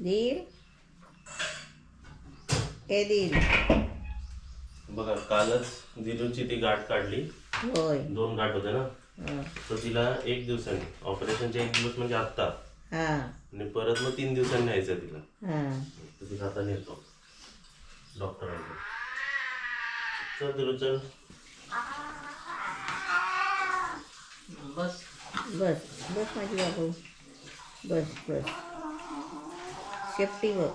दिल हे दिल बघा कालच दिलूची ती गाठ काढली. होय. दोन गाठ होत्या ना? हं. तर तिला एक दिवसाने ऑपरेशनचे एक दिवस म्हणजे आत्ता. हां. आणि परत मग तीन दिवसांनी यायचं तिला. हां. तर ती हाताने येतो डॉक्टरांकडे चल दिलू चल. बस. बस. बस माझी बाबू. बस बस. सेफ्टी वर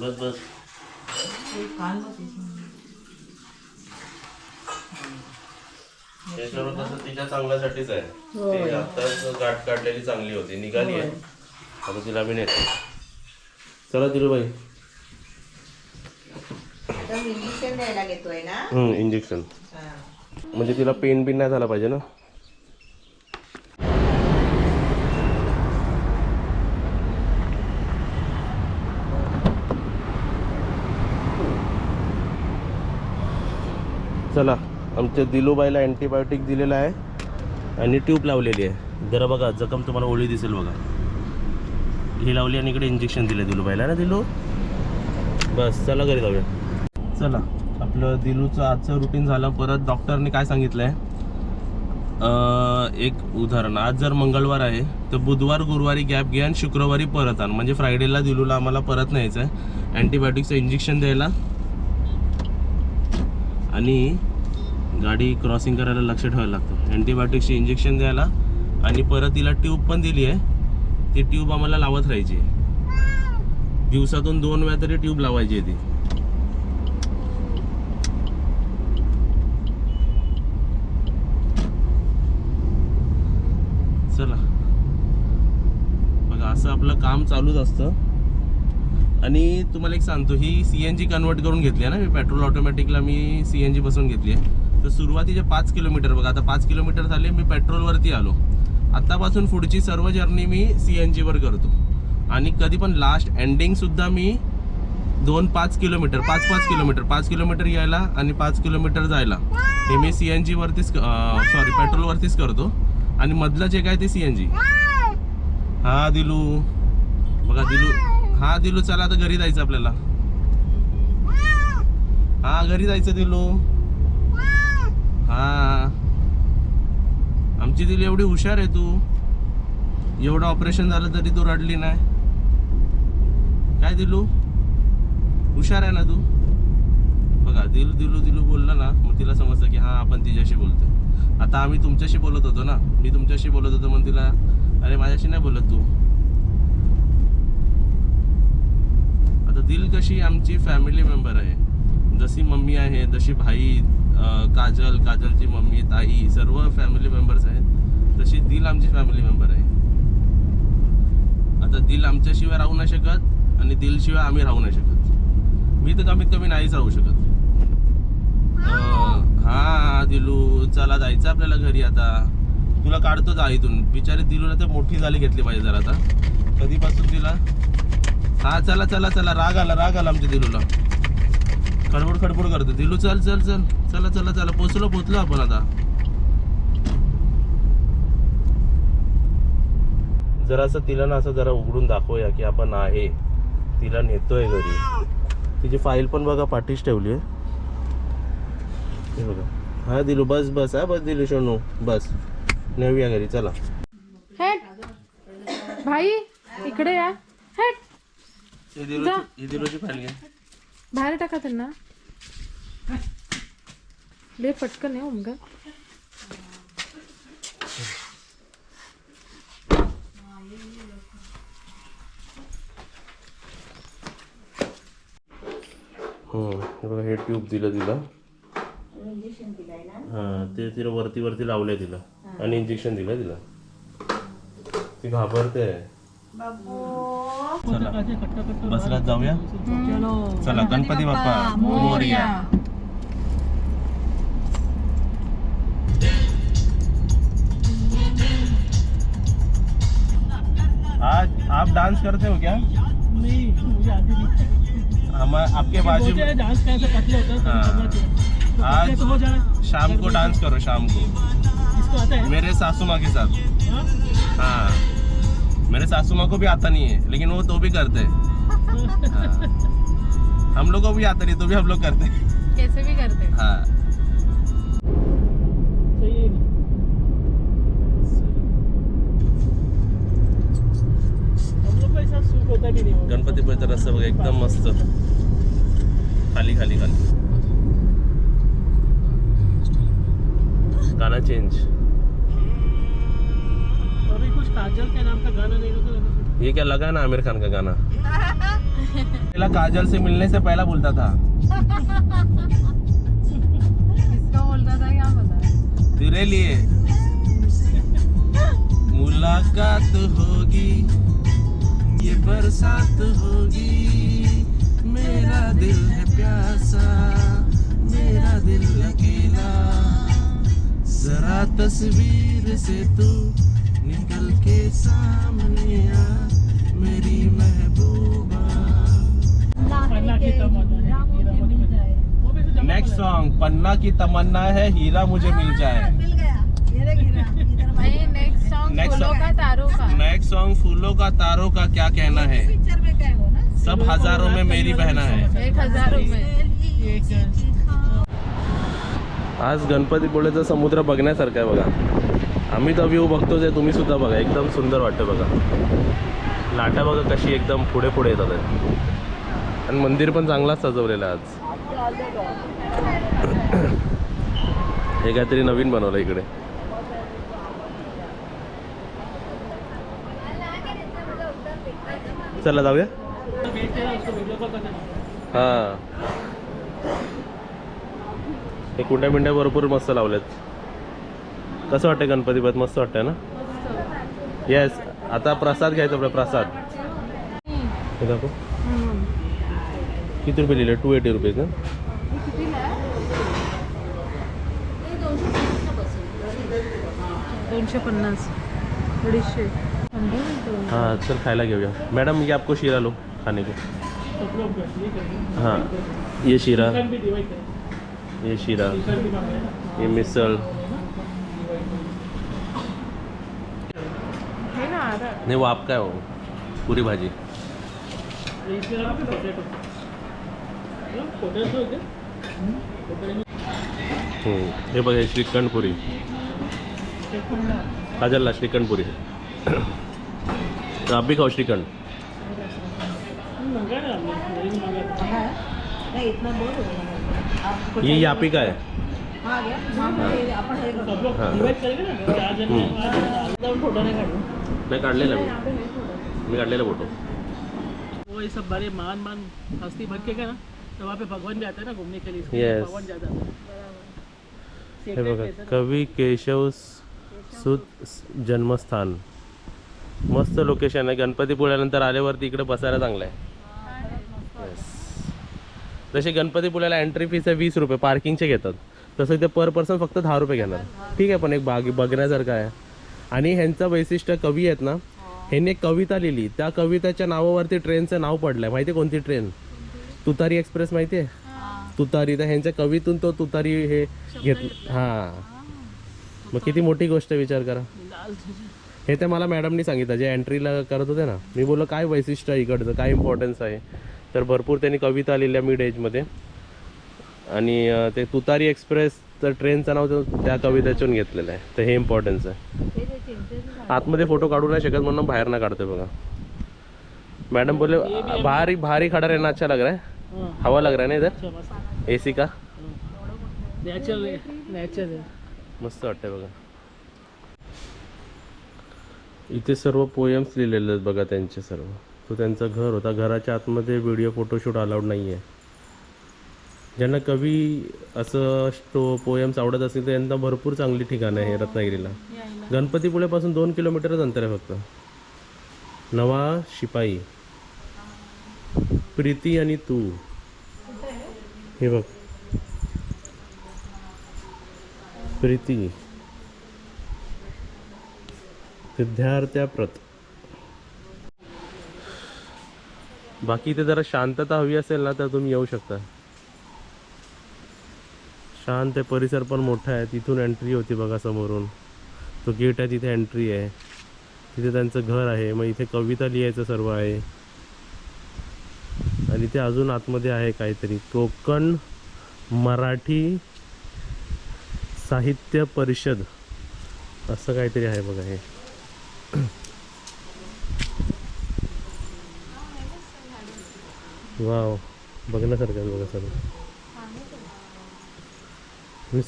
बस. बस हे कसं तिच्या चांगल्यासाठीच आहे. होय. ती आत्ताच गाठ काढलेली चांगली होती. निघाली आहे. आता तिला बी नेतो. चला दिलू बाई तर इंजेक्शन द्यायला घेतोय ना? इंजेक्शन हां. म्हणजे तिला पेन बिन नाही झाला पाहिजे ना? चला आमच्या दिलूबाईला अँटीबायोटिक दिलेला आहे आणि ट्यूब लावलेली आहे. जरा बघा जखम तुम्हाला ओळी दिसेल बघा. ही लावली आणि इकडे इंजेक्शन दिलं दिलूबाईला. ना दिलू. बस चला घरी जाऊया. चला आपलं दिलूचं आजचं रुटीन झालं. परत डॉक्टरने काय सांगितलं आहे एक उदाहरण. आज जर मंगळवार आहे तर बुधवार गुरुवारी गॅप घ्या आणि शुक्रवारी परत आण. म्हणजे फ्रायडेला दिलूला आम्हाला परत न्यायचं आहे अँटीबायोटिकचं इंजेक्शन द्यायला. आणि गाडी क्रॉसिंग करायला लक्ष ठेवायला लागतं. अँटीबायोटिक्सचे इंजेक्शन द्यायला आणि परत तिला ट्यूब पण दिली आहे. ती ट्यूब आम्हाला लावत राहायची आहे. दिवसातून दोन वेळा तरी ट्यूब लावायची आहे ती. चला. बघा असं आपलं काम चालूच असतं. आणि तुम्हाला एक सांगतो ही सी एन जी कन्वर्ट करून घेतली आहे ना मी पेट्रोल ऑटोमॅटिकला मी सी एन जी बसून घेतली आहे. तर सुरुवातीचे पाच किलोमीटर बघा आता पाच किलोमीटर झाले मी पेट्रोलवरती आलो. आत्तापासून पुढची सर्व जर्नी मी सी एन जीवर करतो. आणि कधी पण लास्ट एंडिंगसुद्धा मी दोन पाच किलोमीटर पाच पाच किलोमीटर पाच किलोमीटर यायला आणि पाच किलोमीटर जायला. हे मी सी एन जीवरतीच सॉरी पेट्रोलवरतीच करतो. आणि मधलं जे काय ते सी एन जी हा दिलू. बघा दिलू. हा दिलू चला आता घरी जायचं आपल्याला. हा घरी जायचं दिलू. हा. आमची दिली एवढी हुशार आहे तू. एवढं ऑपरेशन झालं तरी तू रडली नाही. काय दिलू? हुशार आहे ना तू? बघा दिलू दिलू दिलू बोललं ना मग तिला समजतं की हा आपण तिच्याशी बोलतोय. आता आम्ही तुमच्याशी बोलत होतो ना. मी तुमच्याशी बोलत होतो मग तिला अरे माझ्याशी नाही बोलत तू आता दिल कशी आमची फॅमिली मेंबर आहे. जशी मम्मी आहे जशी भाई काजल काजलची मम्मी ताई सर्व फॅमिली मेंबर्स आहेत. तशी दिल आमची फॅमिली मेंबर आहे. आता दिल आमच्याशिवाय राहू नाही शकत आणि दिलशिवाय आम्ही राहू नाही शकत. मी तर कमीत कमी नाहीच राहू शकत. हा दिलू चला जायचं आपल्याला घरी आता. तुला काढतोच आईतून बिचारी दिलूला तर मोठी झाली घेतली पाहिजे जरा आता. कधीपासून तिला? हा चला चला चला राग आला राग आला आमच्या दिलूला. खडबड खडबड करतो. दिलू चल चल चल. चला चला चला. पोचलो पोचलो आपण आता. जरासं तिला ना असं जरा उघडून दाखवूया की आपण आहे. तिला नेतोय घरी. तिची फाईल पण बघा पाठीच ठेवली आहे. बघा. हा दिलू बस बस. हा बस दिलू शोनू. बस. नेऊया घरी. चला. भाई इकडे या. हट. ही ही घे बाहेर टाका त्यांना. लय पटकन आहे ओमगा हम्म, हे बघा हे ट्यूब दिलं तिला. इंजेक्शन दिलंय ना हा ते तिला वरती वरती लावलंय तिला. आणि इंजेक्शन दिलं तिला. ती घाबरते. चला। बसलात जाऊया? चला। गणपती बाप्पा मोरया। आज आप डांस करते हो क्या? नहीं मुझे आती नहीं। हम आपके बाजू हैं डांस कैसे पतले होते हैं हाँ। तो आज तो हो जाए। शाम को डांस करो शाम को। इसको आता है? मेरे सासू माँ के साथ। हाँ? हाँ मेरे सासू माँ को भी आता नहीं है लेकिन वो तो भी करते हैं। हाँ। हम लोग को भी आता नहीं तो भी हम लोग करते हैं। कैसे भी करते हाँ। नहीं होगा गणपतीपुळेचा रस्ता बघा एकदम मस्त। खाली खाली खाली। गाना चेंज काजल के नाम का गाना नहीं होता ये क्या लगा ना आमिर खान का गाना? पहला काजल से मिलने से पहला बोलता था। किसका बोलता था क्या पता? तेरे लिए मुलाकात होगी ये बरसात होगी। मेरा दिल है प्यासा मेरा दिल अकेला। जरा तस्वीर से तू निकल के सामने आ मेरी महबूबा। पन्ना की तमन्ना है हीरा मुझे मिल जाए। वो भी ऐसे जमा नेक्स्ट सॉन्ग पन्ना की तमन्ना है हीरा मुझे मिल जाए। नेक्स्ट सॉन्ग फूलों का तारों का। नेक्स्ट सॉन्ग फूलों का तारों का क्या कहना है? सब हज़ारों में मेरी बहना है। एक हज़ार रुपये एक आज गणपतीपुळेचा समुद्र बघण्यासारखा आहे बघा। आम्ही तर व्ह्यू बघतोच आहे तुम्ही सुद्धा बघा. एकदम सुंदर वाटतं बघा. लाटा बघा कशी एकदम पुढे पुढे येतात. आणि मंदिर पण चांगलाच सजवलेलं आज. हे काहीतरी नवीन बनवलं इकडे. चला जाऊया. हां. हे कुंड्या बिंड्या भरपूर मस्त लावल्यात. कसं वाटतं गणपतीपत मस्त वाटतंय ना? येस आता प्रसाद घ्यायचा आपला प्रसाद. हे दाखव. किती रुपये लिहिले? टू एटी रुपीज़ ना दोनशे पन्नास. अडीचशे. हाँ चल खायला घेऊया. मॅडम ये आपको शीरा लो खाने को. हाँ. ये शीरा. ये शीरा. ये मिसल नहीं वो आपका है वो पूरी भाजी। ये इसके अलावा भी पोटैटो पोटैटो है पोटैटो हम्म, हे बघा हे श्रीखंड पुरी काजलला श्रीखंड पुरी तो आप भी खाओ श्रीखंड। मंगा ना हमने नहीं मांगा था नहीं इतना बोल आप ये यापी का है हाँ। नाही काढू नाही काढलेला मी मी काढलेला फोटो। वो ये सब बड़े मान मान हस्ती भर के ना तो वहाँ पे भगवान भी आते हैं ना घूमने के लिए इसके लिए Yes. भगवान ज्यादा आते हैं। हे Sacred बघा place ना. कवी केशव सुत जन्मस्थान। मस्त लोकेशन आहे. गणपतीपुळ्यानंतर आल्यावरती इकडे बसायला चांगलं आहे. Yes. जसे गणपतीपुळ्याला एंट्री फीस आहे वीस रुपये पार्किंगचे घेतात. तसं ते पर पर्सन फक्त दहा रुपये घेणार. ठीक आहे पण एक बाग बघण्यासारखं आहे. आणि ह्यांचं वैशिष्ट्य कवी आहेत ना ह्यांनी एक कविता लिहिली. त्या कविताच्या नावावरती ट्रेनचं नाव पडलंय. माहिती आहे कोणती ट्रेन? तुतारी एक्सप्रेस माहिती आहे? तुतारी. तर ह्यांच्या कवीतून तो तुतारी हे घेतलं. हां. मग किती मोठी गोष्ट विचार करा. हे ते मला मॅडमनी सांगितलं. जे एंट्रीला करत होते ना मी बोललो काय वैशिष्ट्य आहे इकडचं? काय इम्पॉर्टन्स आहे? तर भरपूर त्यांनी कविता लिहिल्या मिड एजमध्ये आणि ते तुतारी एक्सप्रेस तर ट्रेनचं नाव त्या कवितेतून घेतलेलं आहे. तर हे इम्पॉर्टन्स आहे. आतमध्ये फोटो काढू नाही शकत म्हणून बाहेर ना काढते बघा. मॅडम बोले बाहर ही खड़ा रहना अच्छा लग रहा है. हवा लग रहा है ना इधर अच्छा मस्त. ए सी का? मस्त वाटतंय बघा. इथे सर्व पोयम्स लिहिलेले आहेत बघा त्यांचे सर्व. तो त्यांचं घर होता. घराच्या आतमध्ये व्हिडिओ फोटोशूट अलाउड नाही आहे ज्यांना कवी असं स्टो पोयम्स आवडत असतील तर यांना भरपूर चांगली ठिकाणं आहे रत्नागिरीला. गणपतीपुळेपासून दोन किलोमीटरच अंतर आहे फक्त. नवा शिपाई. प्रीती आणि तू. हे बघ. प्रीती. विद्यार्थ्याप्रत बाकी इथे जरा शांतता हवी असेल ना तर तुम्ही येऊ शकता. शांत परिसर पण मोठा आहे. तिथून एंट्री होती बघा समोरून. तो गेट आहे तिथे एंट्री आहे. तिथे त्यांचं घर आहे. मग इथे कविता लिहायचं सर्व आहे. आणि ते अजून आतमध्ये आहे काहीतरी. कोकण मराठी साहित्य परिषद. असं काहीतरी आहे बघा हे. वाव. बघण्यासारखं आहे बघा सर्व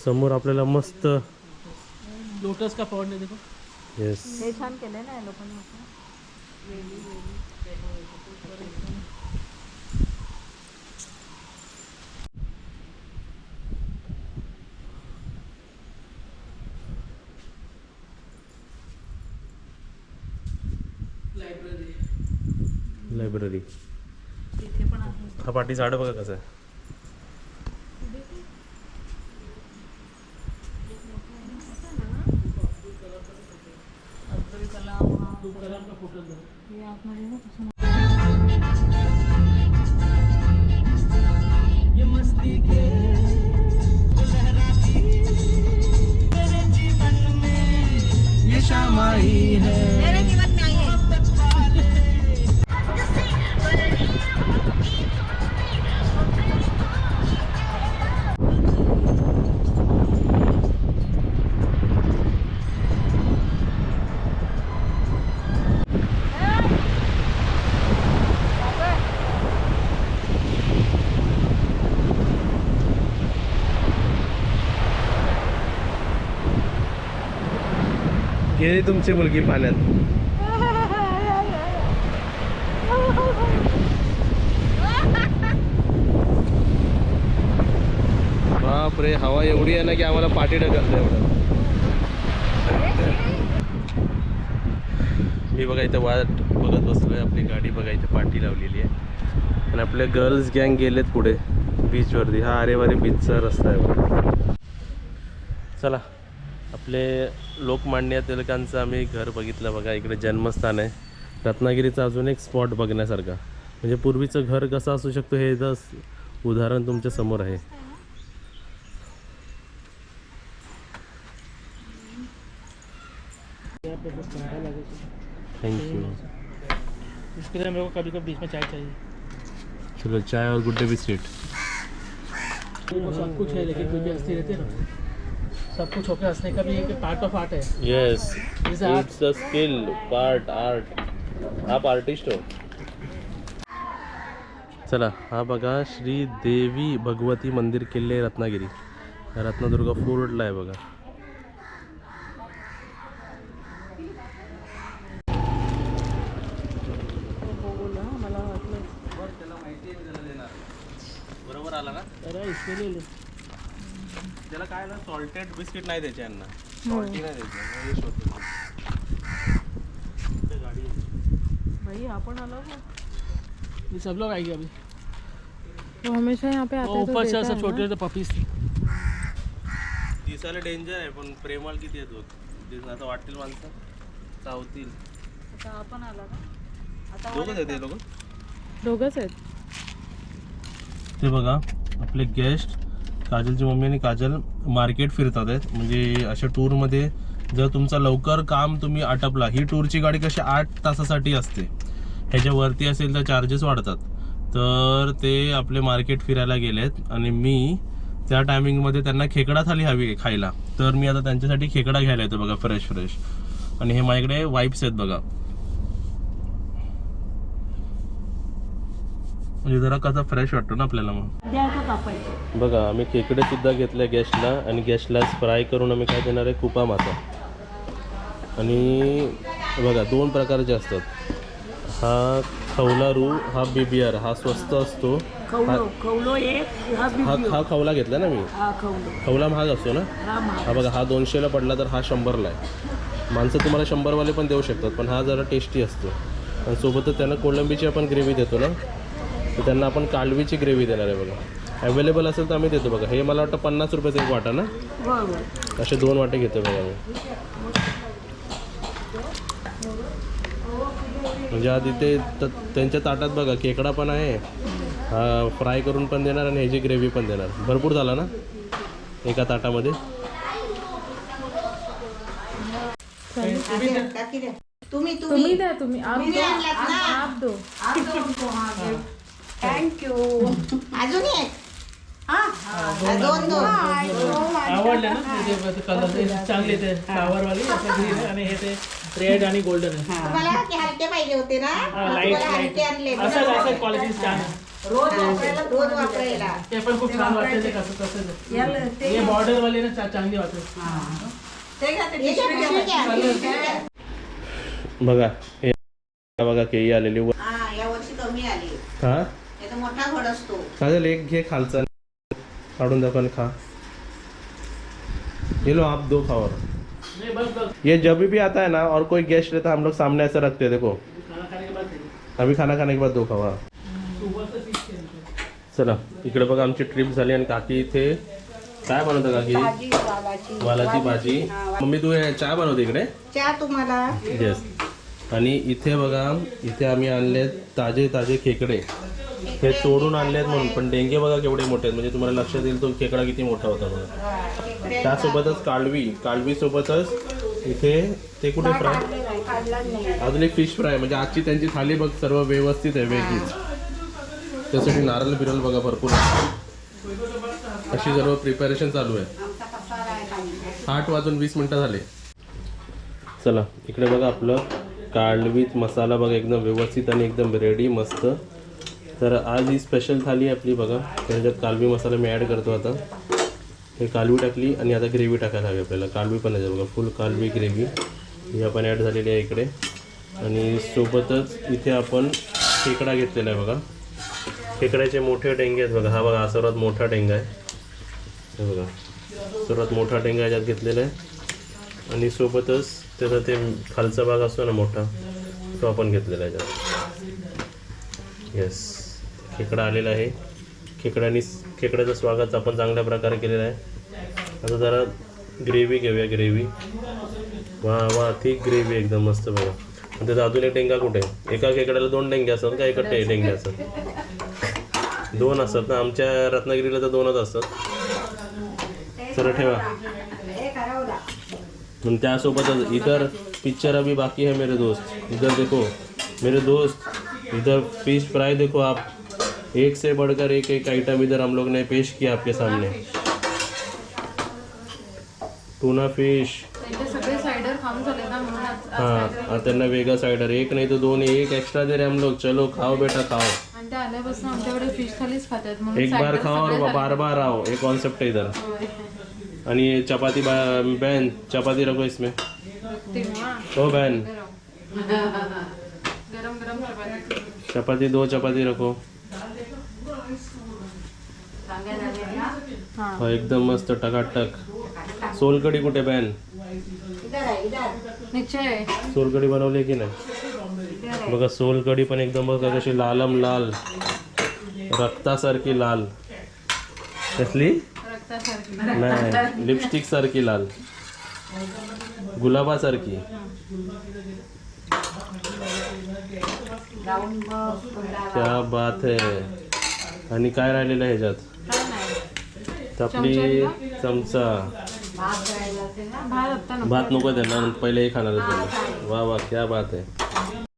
समोर आपल्याला मस्त लोटस का पॉन्ड है देखो। येस हे छान केलंय ना या लोकांनी लाइब्रेरी लायब्ररी आहे. हा पाठी झाड बघा कसं आहे. Ya, aku. गेली तुमची मुलगी पाण्यात. बापरे हवा एवढी आहे ना की आम्हाला पाठी ढकलते एवढं. मी बघा इथं वाट बघत बसलोय आपली गाडी बघा इथे पाठी लावलेली आहे. आणि आपले गर्ल्स गँग गेलेत पुढे बीचवरती हा आरेवारे बीचचा रस्ता आहे चला. आपले लोकमान्य टिळकांचं आम्ही घर बघितलं बघा इकडे जन्मस्थान आहे. रत्नागिरीचा अजून एक स्पॉट बघण्यासारखा. म्हणजे पूर्वीचं घर कसं असू शकतं हे जस उदाहरण तुमच्यासमोर आहे. यहाँ पे बस ठंडा लगे थँक्यू इसके लिए मेरे को कभी कभी बीच में चाय चाहिए। चलो चाय और गुड्डे बिस्किट। वो सब कुछ है लेकिन फिर भी हंसते रहते हैं। ना सब कुछ होकर हंसने का भी एक पार्ट ऑफ़ आर्ट है। Yes it's a skill part art आप आर्टिस्ट हो? चला हा बघा श्री देवी भगवती मंदिर किल्ले रत्नागिरी। रत्नदुर्ग फोर्टला आहे बघा। बरोबर आला ना अरे इसके लिए ले. त्याला काय ना सॉल्टेड बिस्किट नाही द्यायचे यांना. सॉल्टी नाही द्यायचे. हे शोधतो गाडी. भाई आपण आलो ना. ये सब लोग आएंगे अभी वो हमेशा यहाँ पे आता वो है तो ऊपर से छोटे। छोटे पपीज दिसायला डेंजर आहे पण प्रेमाळ किती आहेत बघ दिस- आता वाटतील माणसं. चावतील आता आपण आला ना. आता दोघंच आहेत ते लोक दोघंच आहेत. ते बघा आपले गेस्ट काजलची मम्मी आणि काजल मार्केट फिरतात आहेत. म्हणजे अशा टूरमध्ये जर तुमचा लवकर काम तुम्ही आटपला ही टूरची गाडी कशी आठ तासासाठी असते. ह्याच्यावरती असेल तर चार्जेस वाढतात. तर ते आपले मार्केट फिरायला गेलेत आणि मी त्या टायमिंगमध्ये त्यांना खेकडा थाली हवी आहे खायला. तर मी आता त्यांच्यासाठी खेकडा घ्यायला येतो बघा फ्रेश फ्रेश आणि हे माझ्याकडे वाईप्स आहेत बघा. म्हणजे जरा कसा फ्रेश वाटतो ना आपल्याला मग. द्यायचं कापायचं बघा आम्ही खेकडे सुद्धा घेतले गेस्टला आणि गेस्टला फ्राय करून आम्ही काय देणार आहे? कुपा मासा. आणि बघा दोन प्रकारचे असतात. हा खवला रू हा बिबिआर हा स्वस्त असतो. खवलो खवलो एक हा हा हा खवला घेतला ना मी? खवलो. खवला महाग असतो ना? हा हा बघा हा दोनशेला पडला तर हा शंभरला आहे. माणसं तुम्हाला शंभरवाले पण देऊ शकतात पण हा जरा टेस्टी असतो. आणि सोबतच त्यांना कोळंबीची आपण ग्रेव्ही देतो ना? तर त्यांना आपण कालवीची ग्रेव्ही देणार आहे बघा. अवेलेबल असेल तर आम्ही देतो बघा. हे मला वाटतं पन्नास रुपयाचं एक वाटा ना? असे दोन वाटे घेतो बघा मी म्हणजे इथे त- त्यांच्या ताटात बघा खेकडा पण आहे. हा फ्राय करून पण देणार आणि ह्याची ग्रेव्ही पण देणार. भरपूर झाला ना? एका ताटामध्ये. तुम्ही तुम्ही. तुम्ही द्या तुम्ही. आप तुम्ही दो. आणलात ना? आप दो. थँक्यू अजून एक. हा, दोन दोन आवडले ना? कलर चांगले ते फ्लावर वाले असं आणि हे ते रेड आणि गोल्डन आहे तुम्हाला हलके पाहिजे होते ना? हा, मग लाईट तुम्हाला हलके आणले असं असं क्वालिटी छान रोज वापरायला रोज वापरायला. ते पण खूप छान वाटते ते कसं कसं हे बॉर्डर वाले ना चांगली वाटते. ते घ्या ते हे घ्या, पिशवी पिशवी घ्या. घ्या, पिशवी घ्या. बघा बघा केळी आलेली. हा या वर्षी कमी आली. हा? मोठा घड असतो. एक घे खालचा. काढून दाखव आणि खा. ये लो आप दो खाओ ये जब भी आता है ना और कोई गेस्ट रहता है हम लोग सामने ऐसे रखते हैं देखो। खाना खाने के बाद खाइए. अभी खाना खाने के बाद दो खेलते चला इकडे बघा आमची ट्रिप झाली आणि काकी इथे काय बनवतं काकी? भाजी वालाची. भाजी. मम्मी तू हे चहा बनवते इकडे? चहा तुम्हाला. येस आणि इथे बघा इथे आम्ही आणले ताजे ताजे खेकडे. हे तोडून आणलेत म्हणून. पण डेंगे बघा केवढे मोठे आहेत. म्हणजे तुम्हाला लक्षात येईल तो खेकडा किती मोठा होता बघा. त्यासोबतच कालवी. कालवी सोबतच इथे ते कुठे फ्राय? अजून एक फिश फ्राय म्हणजे आजची त्यांची थाली बघ सर्व व्यवस्थित आहे वेगळीच त्यासाठी नारळ बिरल बघा भरपूर. अशी सर्व प्रिपरेशन चालू आहे आठ वाजून वीस मिनिटं झाले. चला इकडे बघा आपलं काळवीत मसाला बघा एकदम व्यवस्थित आणि एकदम रेडी मस्त. तर आज ही स्पेशल थाली आहे आपली बघा. त्याच्यात कालवी मसाला मी ॲड करतो आता. हे कालवी टाकली आणि आता ग्रेव्ही टाकायला हवी आपल्याला. कालवी पण आहे बघा. फुल कालवी ग्रेव्ही ही आपण ॲड झालेली आहे इकडे. आणि सोबतच इथे आपण खेकडा घेतलेला आहे बघा. खेकड्याचे मोठे डेंगे आहेत बघा. हा बघा हा सर्वात मोठा डेंगा आहे. हे बघा. सर्वात मोठा डेंगा याच्यात घेतलेला आहे. आणि सोबतच त्याचा ते खालचा भाग असतो ना मोठा तो आपण घेतलेला आहे याच्यात. येस खेकडा आलेला आहे. खेकड्यानी खेकड्याचं स्वागत आपण चांगल्या प्रकारे केलेलं आहे. आता जरा ग्रेव्ही घेऊया ग्रेव्ही वा वा ती ग्रेव्ही एकदम मस्त बघा. आणि त्याचा अजून एक टेंगा कुठे? आहे? एका खेकड्याला दोन टेंगे असतात का? एकटे टेंगे असतात. दोन असतात ना? आमच्या रत्नागिरीला तर दोनच असतात. सर ठेवा. पण त्यासोबतच इतर पिक्चर अभी बाकी है मेरे दोस्त. इधर देखो. मेरे दोस्त इधर फिश फ्राय देखो आप. एक से बढ़कर एक एक आइटम इधर हम लोग ने पेश किया आपके सामने। टूना फिश सायडर हाँ त्यांना वेगळा साइडर एक नहीं तो दोन एक एक्स्ट्रा दे रहे हम लोग। चलो खाओ बेटा खाओ। आणि ते आल्यापासून आमच्याकडे फिश थालीच खातात म्हणून एक बार खाओ और बार बार आओ। ये कॉन्सेप्ट है इधर. आणि ये चपाती बा- बहन चपाती रखो इसमें। तेव्हा? हो बहन। गरम गरम चपाती. चपाती दो चपाती रखो। हा. एकदम मस्त टकाटक. सोलकडी कुठे बहन इधर आहे इधर. निश्चय सोलकडी बनवली की नाही? बघा सोलकडी पण एकदम बघा कशी लालम लाल. रक्तासारखी लाल. कसली? नाही लिपस्टिक सारखी लाल. गुलाबासारखी. क्या बात आहे आणि काय राहिलेलं आहे ह्याच्यात? आपली चमचा भात नको. त्यांना पहिले हे खाणार वा वा क्या बात आहे.